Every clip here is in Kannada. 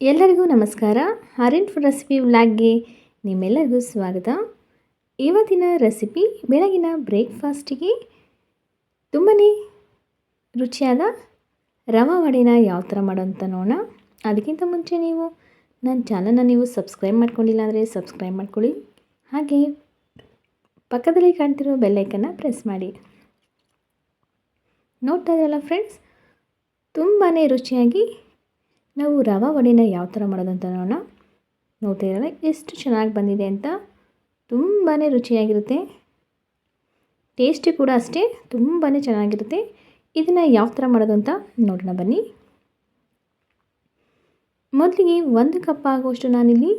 ಎಲ್ಲರಿಗೂ ನಮಸ್ಕಾರ. ಆರೆಂಟ್ ಫುಡ್ ರೆಸಿಪಿ ವ್ಲಾಗ್ಗೆ ನಿಮ್ಮೆಲ್ಲರಿಗೂ ಸ್ವಾಗತ. ಇವತ್ತಿನ ರೆಸಿಪಿ ಬೆಳಗಿನ ಬ್ರೇಕ್ಫಾಸ್ಟಿಗೆ ತುಂಬಾ ರುಚಿಯಾದ ರವಾ ವಡೆನ ಯಾವ ಥರ ಮಾಡೋಂತ ನೋಡೋಣ. ಅದಕ್ಕಿಂತ ಮುಂಚೆ ನೀವು ನನ್ನ ಚಾನಲ್ನ ನೀವು ಸಬ್ಸ್ಕ್ರೈಬ್ ಮಾಡ್ಕೊಂಡಿಲ್ಲ ಅಂದರೆ ಸಬ್ಸ್ಕ್ರೈಬ್ ಮಾಡ್ಕೊಳ್ಳಿ. ಹಾಗೆ ಪಕ್ಕದಲ್ಲಿ ಕಾಣ್ತಿರೋ ಬೆಲ್ಲೈಕನ್ನು ಪ್ರೆಸ್ ಮಾಡಿ. ನೋಡ್ತಾ ಇದ್ರಲ್ಲ ಫ್ರೆಂಡ್ಸ್ ತುಂಬಾ ರುಚಿಯಾಗಿ ನಾವು ರವೆ ವಡೆನ ಯಾವ ಥರ ಮಾಡೋದಂತ ನೋಡೋಣ. ನೋಡ್ತಾ ಇರಲ್ಲ ಎಷ್ಟು ಚೆನ್ನಾಗಿ ಬಂದಿದೆ ಅಂತ. ತುಂಬಾ ರುಚಿಯಾಗಿರುತ್ತೆ. ಟೇಸ್ಟಿ ಕೂಡ ಅಷ್ಟೇ ತುಂಬಾ ಚೆನ್ನಾಗಿರುತ್ತೆ. ಇದನ್ನು ಯಾವ ಥರ ಮಾಡೋದು ಅಂತ ನೋಡೋಣ ಬನ್ನಿ. ಮೊದಲಿಗೆ ಒಂದು ಕಪ್ ಆಗುವಷ್ಟು ನಾನಿಲ್ಲಿ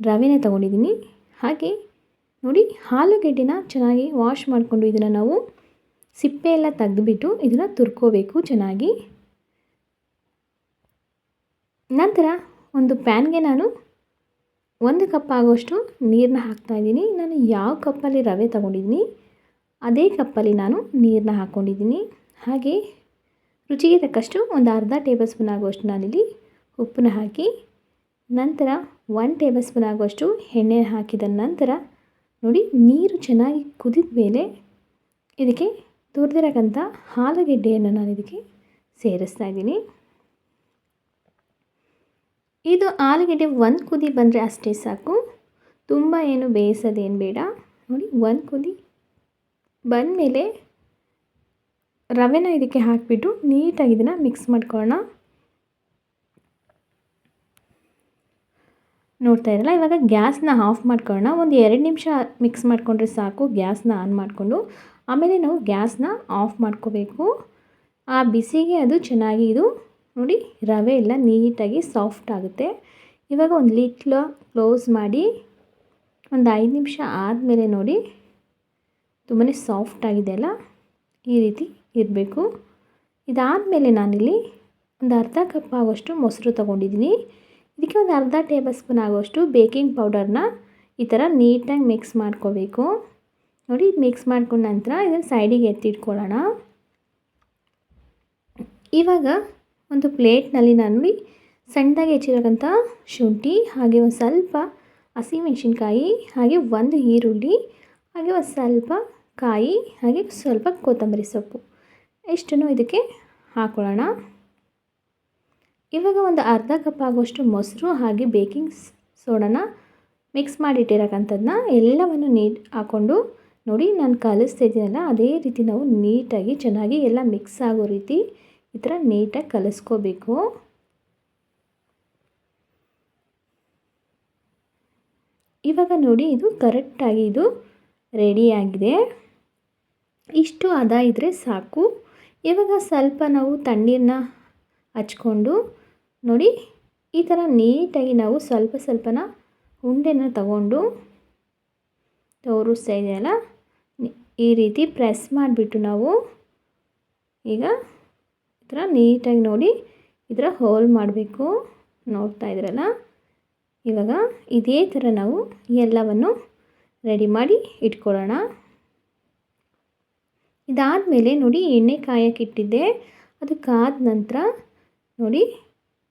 ರವೆನೇ ತೊಗೊಂಡಿದ್ದೀನಿ. ಹಾಗೆ ನೋಡಿ, ಆಲೂಗೆಡ್ಡೆನ ಚೆನ್ನಾಗಿ ವಾಶ್ ಮಾಡಿಕೊಂಡು ಇದನ್ನು ನಾವು ಸಿಪ್ಪೆ ಎಲ್ಲ ತೆಗೆದುಬಿಟ್ಟು ಇದನ್ನು ತುರ್ಕೋಬೇಕು ಚೆನ್ನಾಗಿ. ನಂತರ ಒಂದು ಪ್ಯಾನ್ಗೆ ನಾನು ಒಂದು ಕಪ್ ಆಗೋಷ್ಟು ನೀರನ್ನ ಹಾಕ್ತಾಯಿದ್ದೀನಿ ನಾನು ಯಾವ ಕಪ್ಪಲ್ಲಿ ರವೆ ತಗೊಂಡಿದ್ದೀನಿ, ಅದೇ ಕಪ್ಪಲ್ಲಿ ನಾನು ನೀರನ್ನ ಹಾಕ್ಕೊಂಡಿದ್ದೀನಿ. ಹಾಗೆ ರುಚಿಗೆ ತಕ್ಕಷ್ಟು ಒಂದು ಅರ್ಧ ಟೇಬಲ್ ಸ್ಪೂನ್ ಆಗುವಷ್ಟು ನಾನಿಲ್ಲಿ ಉಪ್ಪನ್ನ ಹಾಕಿ, ನಂತರ ಒನ್ ಟೇಬಲ್ ಸ್ಪೂನ್ ಆಗುವಷ್ಟು ಎಣ್ಣೆ ಹಾಕಿದ ನಂತರ ನೋಡಿ ನೀರು ಚೆನ್ನಾಗಿ ಕುದಿದ ಮೇಲೆ ಇದಕ್ಕೆ ತುರಿದಿರಕ್ಕಂಥ ಆಲೂಗೆಡ್ಡೆಯನ್ನು ನಾನು ಇದಕ್ಕೆ ಸೇರಿಸ್ತಾ ಇದ್ದೀನಿ. ಇದು ಆಲೂಗಡ್ಡೆ ಒಂದು ಕುದಿ ಬಂದರೆ ಅಷ್ಟೇ ಸಾಕು. ತುಂಬ ಏನು ಬೇಯಿಸೋದೇನು ಬೇಡ. ನೋಡಿ, ಒಂದು ಕುದಿ ಬಂದಮೇಲೆ ರವೆನ ಇದಕ್ಕೆ ಹಾಕಿಬಿಟ್ಟು ನೀಟಾಗಿ ಇದನ್ನು ಮಿಕ್ಸ್ ಮಾಡ್ಕೊಳ್ಳೋಣ. ನೋಡ್ತಾ ಇರಲ್ಲ, ಇವಾಗ ಗ್ಯಾಸ್ನ ಆಫ್ ಮಾಡ್ಕೊಳ್ಳೋಣ. ಒಂದು ಎರಡು ನಿಮಿಷ ಮಿಕ್ಸ್ ಮಾಡಿಕೊಂಡ್ರೆ ಸಾಕು, ಗ್ಯಾಸ್ನ ಆನ್ ಮಾಡಿಕೊಂಡು. ಆಮೇಲೆ ನಾವು ಗ್ಯಾಸ್ನ ಆಫ್ ಮಾಡ್ಕೋಬೇಕು. ಆ ಬಿಸಿಗೆ ಅದು ಚೆನ್ನಾಗಿ ಇದು ನೋಡಿ, ರವೆ ಎಲ್ಲ ನೀಟಾಗಿ ಸಾಫ್ಟ್ ಆಗುತ್ತೆ. ಇವಾಗ ಒಂದು ಲಿಟ್ಲ ಕ್ಲೋಸ್ ಮಾಡಿ ಒಂದು ಐದು ನಿಮಿಷ ಆದಮೇಲೆ ನೋಡಿ ತುಂಬಾ ಸಾಫ್ಟ್ ಆಗಿದೆ ಅಲ್ಲ? ಈ ರೀತಿ ಇರಬೇಕು. ಇದಾದಮೇಲೆ ನಾನಿಲ್ಲಿ ಒಂದು ಅರ್ಧ ಕಪ್ ಆಗೋಷ್ಟು ಮೊಸರು ತೊಗೊಂಡಿದ್ದೀನಿ. ಇದಕ್ಕೆ ಒಂದು ಅರ್ಧ ಟೇಬಲ್ ಸ್ಪೂನ್ ಆಗೋಷ್ಟು ಬೇಕಿಂಗ್ ಪೌಡರ್ನ ಈ ಥರ ನೀಟಾಗಿ ಮಿಕ್ಸ್ ಮಾಡ್ಕೋಬೇಕು. ನೋಡಿ, ಇದು ಮಿಕ್ಸ್ ಮಾಡ್ಕೊಂಡ ನಂತರ ಇದನ್ನು ಸೈಡಿಗೆ ಎತ್ತಿಟ್ಕೊಳ್ಳೋಣ. ಇವಾಗ ಒಂದು ಪ್ಲೇಟ್ನಲ್ಲಿ ನಾನು ಸಣ್ಣದಾಗಿ ಹೆಚ್ಚಿರೋಕ್ಕಂಥ ಶುಂಠಿ ಹಾಗೆ ಒಂದು ಸ್ವಲ್ಪ ಹಸಿಮೆಣ್ಸಿನ್ಕಾಯಿ, ಹಾಗೆ ಒಂದು ಈರುಳ್ಳಿ, ಹಾಗೆ ಒಂದು ಸ್ವಲ್ಪ ಕಾಯಿ, ಹಾಗೆ ಸ್ವಲ್ಪ ಕೊತ್ತಂಬರಿ ಸೊಪ್ಪು. ಇಷ್ಟನ್ನು ಇದಕ್ಕೆ ಹಾಕೊಳ್ಳೋಣ? ಇವಾಗ ಒಂದು ಅರ್ಧ ಕಪ್ ಆಗುವಷ್ಟು ಮೊಸರು ಹಾಗೆ ಬೇಕಿಂಗ್ ಸೋಡಾನ ಮಿಕ್ಸ್ ಮಾಡಿಟ್ಟಿರೋಕ್ಕಂಥದ್ದನ್ನ ಎಲ್ಲವನ್ನು ನೀಟ್ ಹಾಕ್ಕೊಂಡು ನೋಡಿ, ನಾನು ಕಲಿಸ್ತಾ ಇದ್ದೀನಲ್ಲ, ಅದೇ ರೀತಿ ನಾವು ನೀಟಾಗಿ ಚೆನ್ನಾಗಿ ಎಲ್ಲ ಮಿಕ್ಸ್ ಆಗೋ ರೀತಿ ಈ ಥರ ನೀಟಾಗಿ ಕಲಿಸ್ಕೋಬೇಕು. ಇವಾಗ ನೋಡಿ, ಇದು ಕರೆಕ್ಟಾಗಿ ಇದು ರೆಡಿಯಾಗಿದೆ. ಇಷ್ಟು ಅದ ಇದ್ದರೆ ಸಾಕು. ಇವಾಗ ಸ್ವಲ್ಪ ನಾವು ತಣ್ಣೀರನ್ನ ಹಚ್ಕೊಂಡು ನೋಡಿ, ಈ ಥರ ನೀಟಾಗಿ ನಾವು ಸ್ವಲ್ಪ ಸ್ವಲ್ಪನ ಉಂಡೆನ ತಗೊಂಡು ತೋರಿಸ್ತಾ ಇದೆಯಲ್ಲ, ಈ ರೀತಿ ಪ್ರೆಸ್ ಮಾಡಿಬಿಟ್ಟು ನಾವು ಈಗ ಥರ ನೀಟಾಗಿ ನೋಡಿ ಈ ಹೋಲ್ ಮಾಡಬೇಕು. ನೋಡ್ತಾ ಇದ್ರಲ್ಲ? ಇವಾಗ ಇದೇ ಥರ ನಾವು ಎಲ್ಲವನ್ನು ರೆಡಿ ಮಾಡಿ ಇಟ್ಕೊಳ್ಳೋಣ. ಇದಾದಮೇಲೆ ನೋಡಿ ಎಣ್ಣೆ ಕಾಯಕ್ಕಿಟ್ಟಿದ್ದೆ ಅದು ಕಾದ ನಂತರ ನೋಡಿ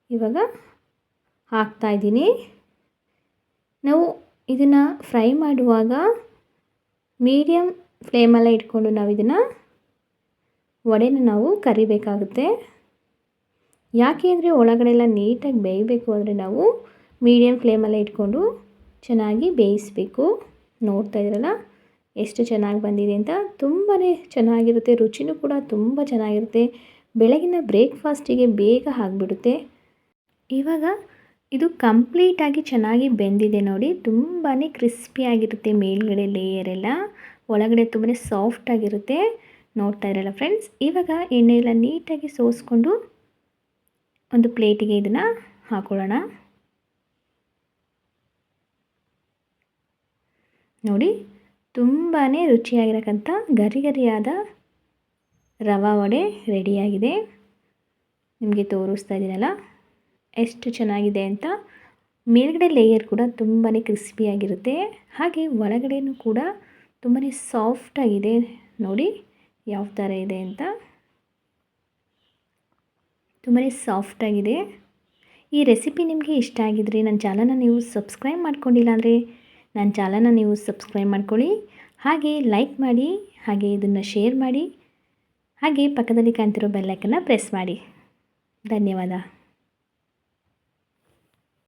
ಇವಾಗ ಹಾಕ್ತಾಯಿದ್ದೀನಿ ನಾವು ಇದನ್ನು ಫ್ರೈ ಮಾಡುವಾಗ ಮೀಡಿಯಮ್ ಫ್ಲೇಮಲ್ಲೇ ಇಟ್ಕೊಂಡು ನಾವು ಇದನ್ನು ವಡೆನ ನಾವು ಕರಿಬೇಕಾಗುತ್ತೆ. ಯಾಕೆ ಅಂದರೆ ಒಳಗಡೆ ಎಲ್ಲ ನೀಟಾಗಿ ಬೇಯಬೇಕು ಅಂದರೆ ನಾವು ಮೀಡಿಯಮ್ ಫ್ಲೇಮಲ್ಲೇ ಇಟ್ಕೊಂಡು ಚೆನ್ನಾಗಿ ಬೇಯಿಸಬೇಕು. ನೋಡ್ತಾ ಇದ್ರಲ್ಲ ಎಷ್ಟು ಚೆನ್ನಾಗಿ ಬಂದಿದೆ ಅಂತ. ತುಂಬಾ ಚೆನ್ನಾಗಿರುತ್ತೆ. ರುಚಿನೂ ಕೂಡ ತುಂಬ ಚೆನ್ನಾಗಿರುತ್ತೆ. ಬೆಳಗಿನ ಬ್ರೇಕ್ಫಾಸ್ಟಿಗೆ ಬೇಗ ಆಗಿಬಿಡುತ್ತೆ. ಇವಾಗ ಇದು ಕಂಪ್ಲೀಟಾಗಿ ಚೆನ್ನಾಗಿ ಬೆಂದಿದೆ ನೋಡಿ. ತುಂಬಾ ಕ್ರಿಸ್ಪಿಯಾಗಿರುತ್ತೆ ಮೇಲ್ಗಡೆ ಲೇಯರೆಲ್ಲ. ಒಳಗಡೆ ತುಂಬಾ ಸಾಫ್ಟಾಗಿರುತ್ತೆ. ನೋಡ್ತಾ ಇರಲ್ಲ ಫ್ರೆಂಡ್ಸ್ ಇವಾಗ ಎಣ್ಣೆಯೆಲ್ಲ ನೀಟಾಗಿ ಸೋಸ್ಕೊಂಡು ಒಂದು ಪ್ಲೇಟಿಗೆ ಇದನ್ನು ಹಾಕೊಳ್ಳೋಣ. ನೋಡಿ ತುಂಬಾ ರುಚಿಯಾಗಿರಕ್ಕಂಥ ಗರಿ ಗರಿಯಾದ ರವಾ ವಡೆ ರೆಡಿಯಾಗಿದೆ. ನಿಮಗೆ ತೋರಿಸ್ತಾ ಇದ್ದೀನಲ್ಲ ಎಷ್ಟು ಚೆನ್ನಾಗಿದೆ ಅಂತ. ಮೇಲ್ಗಡೆ ಲೇಯರ್ ಕೂಡ ತುಂಬಾ ಕ್ರಿಸ್ಪಿಯಾಗಿರುತ್ತೆ ಹಾಗೆ ಒಳಗಡೆಯೂ ಕೂಡ ತುಂಬಾ ಸಾಫ್ಟಾಗಿದೆ ನೋಡಿ ಯಾವ ಥರ ಇದೆ ಅಂತ. ತುಂಬಾ ಸಾಫ್ಟಾಗಿದೆ ಈ ರೆಸಿಪಿ ನಿಮಗೆ ಇಷ್ಟ ಆಗಿದ್ರೆ ನನ್ನ ಚಾನಲ್ನ ನೀವು ಸಬ್ಸ್ಕ್ರೈಬ್ ಮಾಡ್ಕೊಂಡಿಲ್ಲ ಅಂದರೆ ನನ್ನ ಚಾನಲ್ನ ನೀವು ಸಬ್ಸ್ಕ್ರೈಬ್ ಮಾಡ್ಕೊಳ್ಳಿ. ಹಾಗೆ ಲೈಕ್ ಮಾಡಿ, ಹಾಗೆ ಇದನ್ನು ಶೇರ್ ಮಾಡಿ, ಹಾಗೆ ಪಕ್ಕದಲ್ಲಿ ಕಾಣ್ತಿರೋ ಬೆಲ್ಲೈಕನ್ನು ಪ್ರೆಸ್ ಮಾಡಿ. ಧನ್ಯವಾದ.